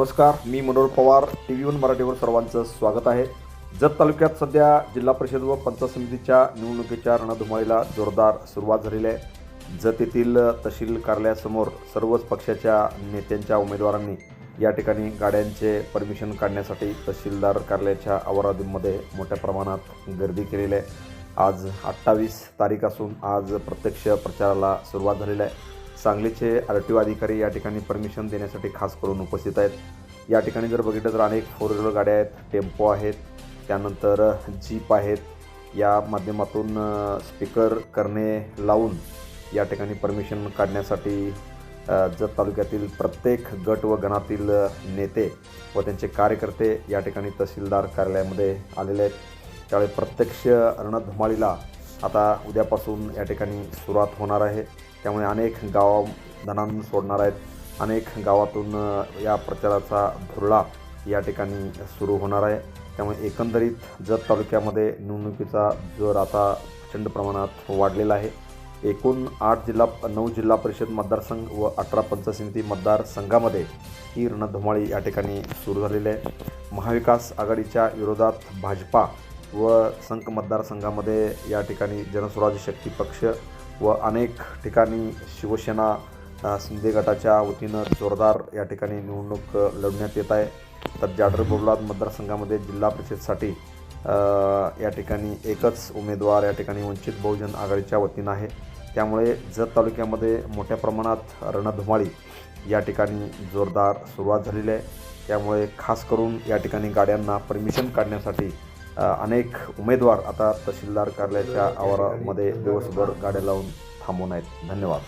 नमस्कार मी Manohar Pawar T V one मराठीवर सर्वांचं स्वागत आहे. जत तालुक्यात सध्या जिल्हा परिषद व पंचायत समितीच्या निवडणुकीच्या रणधुमाळीला जोरदार सुरुवात झालेली आहे. जत येथील तहसील कार्यालयासमोर सर्वच पक्षाच्या नेत्यांच्या उमेदवारांनी या ठिकाणी गाड्यांचे परमिशन काढण्यासाठी तहसीलदार कार्यालयाच्या आवारामध्ये मोठ्या प्रमाणात गर्दी केलेली आहे. आज अठ्ठावीस तारीख असून आज प्रत्यक्ष प्रचाराला सुरुवात झालेली आहे. सांगलीचे आर टी ओ अधिकारी या ठिकाणी परमिशन देण्यासाठी खास करून उपस्थित आहेत. या ठिकाणी जर बघितलं तर अनेक फोर व्हीलर गाड्या आहेत टेम्पो आहेत त्यानंतर जीप आहेत. या माध्यमातून स्पीकर करणे लावून या ठिकाणी परमिशन काढण्यासाठी जत तालुक्यातील प्रत्येक गट व गणातील नेते व त्यांचे कार्यकर्ते या ठिकाणी तहसीलदार कार्यालयामध्ये आलेले आहेत. त्यावेळी प्रत्यक्ष रणधुमाळीला आता उद्यापासून या ठिकाणी सुरुवात होणार आहे. त्यामुळे अनेक गाव धनान सोडणार आहेत. अनेक गावातून या प्रचाराचा धुरळा या ठिकाणी सुरू होणार आहे. त्यामुळे एकंदरीत जत तालुक्यामध्ये निवडणुकीचा जोर आता प्रचंड प्रमाणात वाढलेला आहे. एकूण आठ जिल्हा नऊ जिल्हा परिषद मतदारसंघ व अठरा पंचसमिती समिती मतदारसंघामध्ये ही रणधुमाळी या ठिकाणी सुरू झालेली आहे. महाविकास आघाडीच्या विरोधात भाजपा व संक मतदारसंघामध्ये या ठिकाणी जनस्वराज्य शक्ती पक्ष व अनेक ठिकाणी शिवसेना शिंदे गटाच्या वतीनं जोरदार या ठिकाणी निवडणूक लढण्यात येत आहे. तर जाडर बोबलाद मतदारसंघामध्ये जिल्हा परिषदसाठी या ठिकाणी एकच उमेदवार या ठिकाणी वंचित बहुजन आघाडीच्या वतीनं आहे. त्यामुळे जत तालुक्यामध्ये मोठ्या प्रमाणात रणधुमाळी या ठिकाणी जोरदार सुरुवात झालेली आहे. त्यामुळे खास करून या ठिकाणी गाड्यांना परमिशन काढण्यासाठी अनेक उमेदवार आता तहसीलदार कार्यालयाच्या आवारामध्ये दिवसभर गाड्या लावून थांबवून आहेत. धन्यवाद.